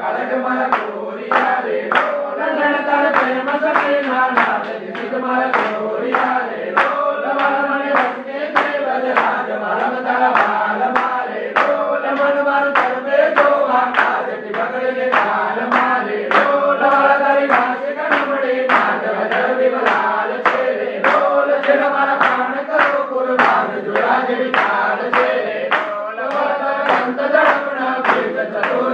కలగమలకు